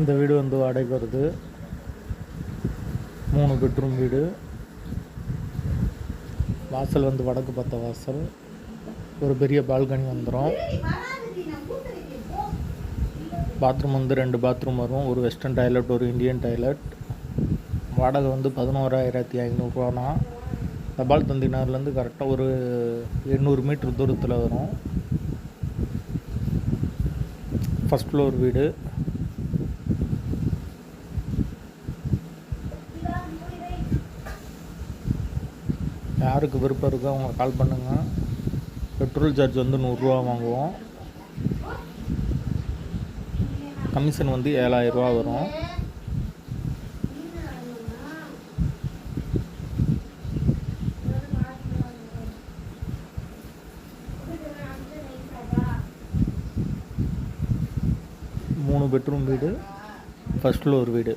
இந்த வீடு வந்து வாடகைக்கு வருது. மூணு பெட்ரூம் வீடு. வாசல் வந்து வடக்கு பார்த்த வாசல். ஒரு பெரிய பால்கனி வந்துடும் பாத்ரூம் வந்து ரெண்டு பாத்ரூம் வரும். ஒரு வெஸ்டர்ன் டாய்லெட் ஒரு இந்தியன் டாய்லெட் வாடகை வந்து பதினோராயிரத்தி ஐநூறுரூவானா தபால் தந்தினார்லேருந்து கரெக்டாக ஒரு எண்ணூறு மீட்ரு தூரத்தில் வரும். ஃபஸ்ட் ஃப்ளோர் வீடு. யாருக்கு விருப்பம் இருக்கோ அவங்க கால் பண்ணுங்கள் பெட்ரோல் சார்ஜ் வந்து நூறுரூவா வாங்குவோம். கமிஷன் வந்து ஏழாயிரரூவா வரும். மூணு பெட்ரூம் வீடு ஃபஸ்ட் ஃப்ளோர் வீடு.